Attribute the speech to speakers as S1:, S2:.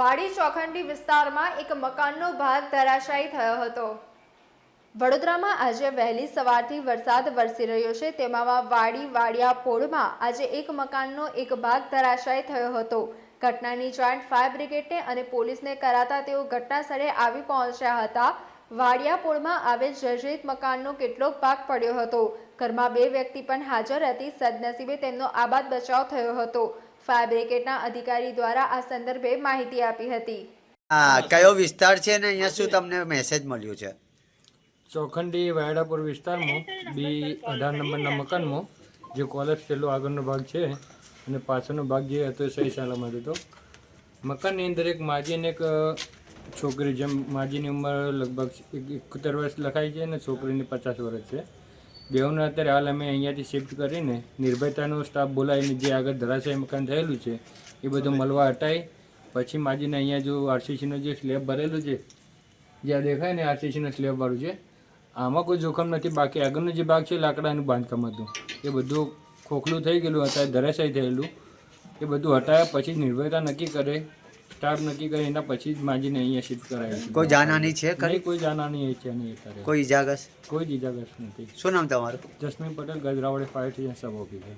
S1: વાડી ચોખંડી વિસ્તારમાં એક મકાનનો ભાગ ધરાશાયી થયો હતો. વડોદરામાં આજે વહેલી સવારથી વરસાદ વરસી રહ્યો છે. તેમાં વાડી વાડિયા પોળમાં આજે એક મકાનનો એક ભાગ ધરાશાયી થયો હતો. ઘટનાની જોઈન્ટ ફાયર બ્રિગેડને અને પોલીસને કરાતા તેઓ ઘટના સ્થળે આવી પહોંચ્યા હતા. વાડિયા પોળમાં આવેલ જર્જરિત મકાનનો કેટલોક ભાગ પડ્યો હતો. ઘરમાં બે વ્યક્તિ પણ હાજર હતી. સદનસીબે તેમનો આબાદ બચાવ થયો હતો. ફાયર બ્રિગેડના અધિકારી દ્વારા આ સંદર્ભે માહિતી આપી હતી.
S2: હા કયો વિસ્તાર છે ને અહીંયા શું તમને મેસેજ મળ્યું છે?
S3: ચોખંડી વાયડાપુર વિસ્તારમાં બી અઢાર નંબરના મકાનમાં જે કોલેજ પેલો આગળનો ભાગ છે અને પાછળનો ભાગ જે હતો સહી સલામત હતો. મકાનની અંદર એક માજી અને એક છોકરી જેમ માજીની ઉંમર લગભગ એકોતેર વર્ષ લખાય છે અને છોકરીની પચાસ વર્ષ છે. બેઉને અત્યારે હાલ અમે અહીંયાથી શિફ્ટ કરીને નિર્ભયતાનો સ્ટાફ બોલાવીને જે આગળ ધરાશાયી મકાન થયેલું છે, એ બધું મળવા હટાવી પછી માજીને અહીંયા જો આરસીસીનો જે સ્લેબ ભરેલું છે, જ્યાં દેખાય ને આરસીસીનો સ્લેબવાળું છે, આમાં કોઈ જોખમ નથી, બાકી આગળનો જે ભાગ છે લાકડાનું બાંધકામ હતું. એ બધું ખોખલું થઈ ગયેલું, અત્યારે ધરાશાય થયેલું. એ બધું હટાવ્યા પછી નિર્ભયતા નક્કી કરે સ્ટાફ નક્કી કરી એના પછી જ માજીને અહીંયા શિફ્ટ કરાવી છે.
S2: કોઈ જાનહાની છે ખરી?
S3: કોઈ જાનાની છે નહીં અત્યારે.
S2: કોઈ ઇજાગસ
S3: કોઈ જ ઇજાગસ નથી.
S2: શું નામ તમારું?
S3: જસ્મીન પટેલ ગજરાવડે ફાયર સ્ટેશન સબ ઓફિસર